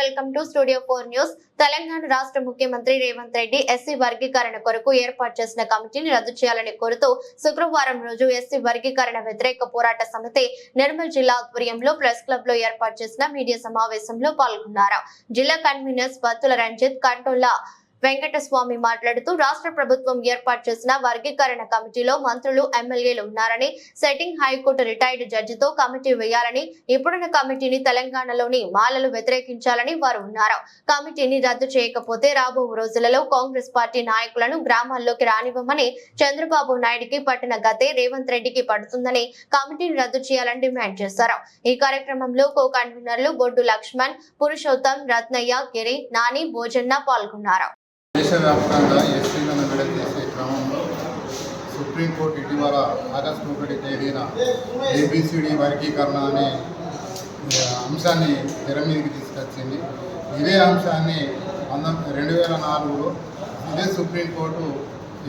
Welcome to studio four news. Telangana రాష్ట్ర ముఖ్యమంత్రి Revanth Reddy SC వర్గీకరణ కొరకు ఏర్పాటు చేసిన కమిటీని రద్దు చేయాలని కోరుతూ శుక్రవారం రోజు ఎస్సీ వర్గీకరణ వ్యతిరేక పోరాట సమితి నిర్మల్ జిల్లా ఆధ్వర్యంలో ప్రెస్ క్లబ్లో ఏర్పాటు చేసిన మీడియా సమావేశంలో పాల్గొన్నారు. జిల్లా కన్వీనర్ బత్తుల రంజిత్ కంటోలా వెంకటస్వామి మాట్లాడుతూ రాష్ట్ర ప్రభుత్వం ఏర్పాటు చేసిన వర్గీకరణ కమిటీలో మంత్రులు ఎమ్మెల్యేలు ఉన్నారని సెట్టింగ్ హైకోర్టు రిటైర్డ్ జడ్జితో కమిటీ వేయాలని ఇప్పుడున్న కమిటీని తెలంగాణలోని మాలలు వ్యతిరేకించాలని వారు ఉన్నారు. కమిటీని రద్దు చేయకపోతే రాబో రోజులలో కాంగ్రెస్ పార్టీ నాయకులను గ్రామాల్లోకి రానివ్వమని చంద్రబాబు నాయుడికి పట్టిన గతే రేవంత్ రెడ్డికి పడుతుందని కమిటీని రద్దు చేయాలని డిమాండ్ చేశారు. ఈ కార్యక్రమంలో కో కన్వీనర్లు బొడ్డు లక్ష్మణ్ పురుషోత్తం రత్నయ్య గిరి నాని భోజన్న పాల్గొన్నారు. దేశవ్యాప్తంగా ఎస్సీలను విడదీసే క్రమంలో సుప్రీంకోర్టు ఇటీవల ఆగస్టు ఒకటి తేదీన ఏబిసిడి వర్గీకరణ అనే అంశాన్ని తెర మీదకి తీసుకొచ్చింది. ఇదే అంశాన్ని వంద రెండు వేల నాలుగులో ఇదే సుప్రీంకోర్టు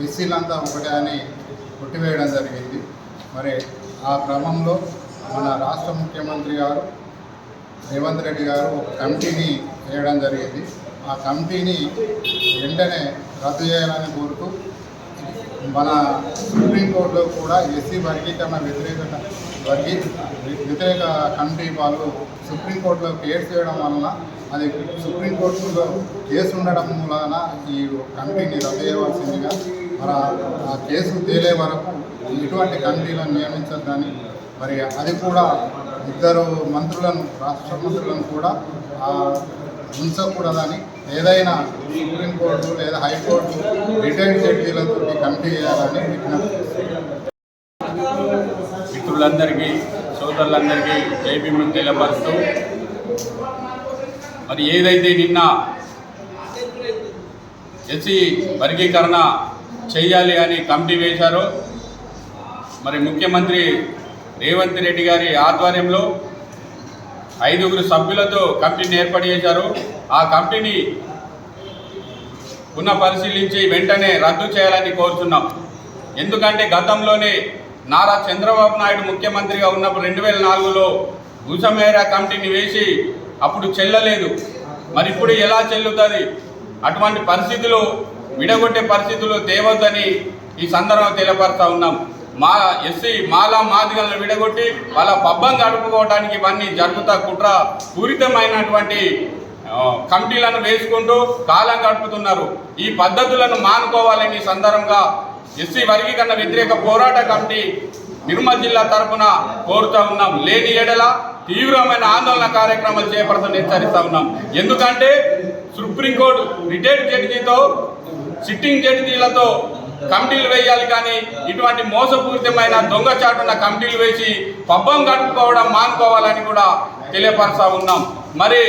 ఎస్సీలంతా ఒకటే అని కొట్టివేయడం జరిగింది. మరి ఆ క్రమంలో మన రాష్ట్ర ముఖ్యమంత్రి గారు రేవంత్ రెడ్డి గారు ఒక కమిటీని చేయడం జరిగింది. ఆ కమిటీని వెంటనే రద్దు చేయాలని కోరుతూ మన సుప్రీంకోర్టులో కూడా ఎస్సీ వర్గీకరణ వ్యతిరేక వర్గీ వ్యతిరేక కమిటీ వాళ్ళు సుప్రీంకోర్టులో కేసు చేయడం వలన అది సుప్రీంకోర్టులో కేసు ఉండడం వలన ఈ కమిటీని రద్దు చేయవలసిందిగా మరి ఆ- ఆ కేసు తేలే వరకు ఇటువంటి కమిటీలను నియమించద్దని మరి అది కూడా ఇద్దరు మంత్రులను రాష్ట్ర మంత్రులను కూడా ఆ, ఉంచకూడదని ఏదైనా సుప్రీంకోర్టు లేదా హైకోర్టు రిటైర్డ్ జడ్జీలతో కమిటీ చేయాలని విజ్ఞప్తి. మిత్రులందరికీ సోదరులందరికీ జై తెలియపరుస్తూ మరి ఏదైతే నిన్న ఎస్సీ వర్గీకరణ చేయాలి అని కమిటీ వేశారో మరి ముఖ్యమంత్రి రేవంత్ రెడ్డి గారి ఆధ్వర్యంలో ఐదుగురు సభ్యులతో కమిటీని ఏర్పాటు చేశారు. ఆ కమిటీని పునః పరిశీలించి వెంటనే రద్దు చేయాలని కోరుతున్నాం ఎందుకంటే గతంలోనే నారా చంద్రబాబు నాయుడు ముఖ్యమంత్రిగా ఉన్నప్పుడు రెండు వేల నాలుగులో భూసమేరా కమిటీని వేసి అప్పుడు చెల్లలేదు. మరి ఇప్పుడు ఎలా చెల్లుతుంది? అటువంటి పరిస్థితులు విడగొట్టే పరిస్థితులు తేవద్దని ఈ సందర్భంగా తెలియపరుస్తా ఉన్నాం. మా ఎస్సీ మాలా మాదిగలను విడగొట్టి వాళ్ళ పబ్బం గడుపుకోవడానికి ఇవన్నీ జరుగుతా కుట్ర పూరితమైనటువంటి కమిటీలను వేసుకుంటూ కాలం గడుపుతున్నారు. ఈ పద్ధతులను మానుకోవాలని సందర్భంగా ఎస్సీ వర్గీకరణ వ్యతిరేక పోరాట కమిటీ నిర్మల్ జిల్లా తరఫున కోరుతా ఉన్నాం. లేని ఎడల తీవ్రమైన ఆందోళన కార్యక్రమాలు చేపడతాం హెచ్చరిస్తా ఉన్నాం. ఎందుకంటే సుప్రీంకోర్టు రిటైర్డ్ జడ్జితో సిట్టింగ్ జడ్జీలతో కమిటీలు వేయాలి కానీ ఇటువంటి మోసపూరితమైన దొంగచాటున కమిటీలు వేసి పబ్బం గడుపుకోవడం మానుకోవాలని కూడా తెలియపరుస్తా ఉన్నాం. మరి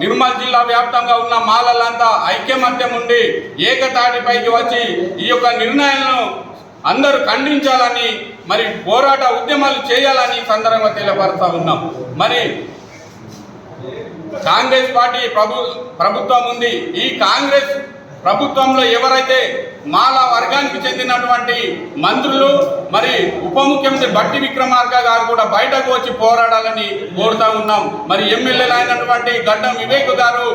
నిర్మల్ జిల్లా వ్యాప్తంగా ఉన్న మాలలంతా ఐక్యమత్యం ఉండి ఏకతాటిపైకి వచ్చి ఈ యొక్క నిర్ణయాలను అందరూ ఖండించాలని మరి పోరాట ఉద్యమాలు చేయాలని సందర్భంగా తెలియపరుస్తా ఉన్నాం. మరి కాంగ్రెస్ పార్టీ ప్రభు ప్రభుత్వం ఉంది. ఈ కాంగ్రెస్ ప్రభుత్వంలో ఎవరైతే మాల వర్గానికి చెందినటువంటి మంత్రులు మరి ఉప ముఖ్యమంత్రి బట్టి విక్రమార్క గారు కూడా బయటకు వచ్చి పోరాడాలని కోరుతా ఉన్నాం. మరి ఎమ్మెల్యేలు అయినటువంటి గడ్డం వివేక్ గారు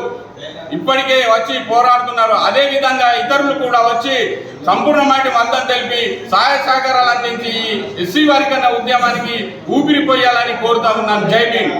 ఇప్పటికే వచ్చి పోరాడుతున్నారు. అదే విధంగా ఇతరులు కూడా వచ్చి సంపూర్ణమైన మద్దతు తెలిపి సహాయ సహకారాలు అందించి ఈ ఎస్సీ వర్గన్న ఉద్యమానికి ఊపిరిపోయాలని కోరుతా ఉన్నాం. జై భీమ్.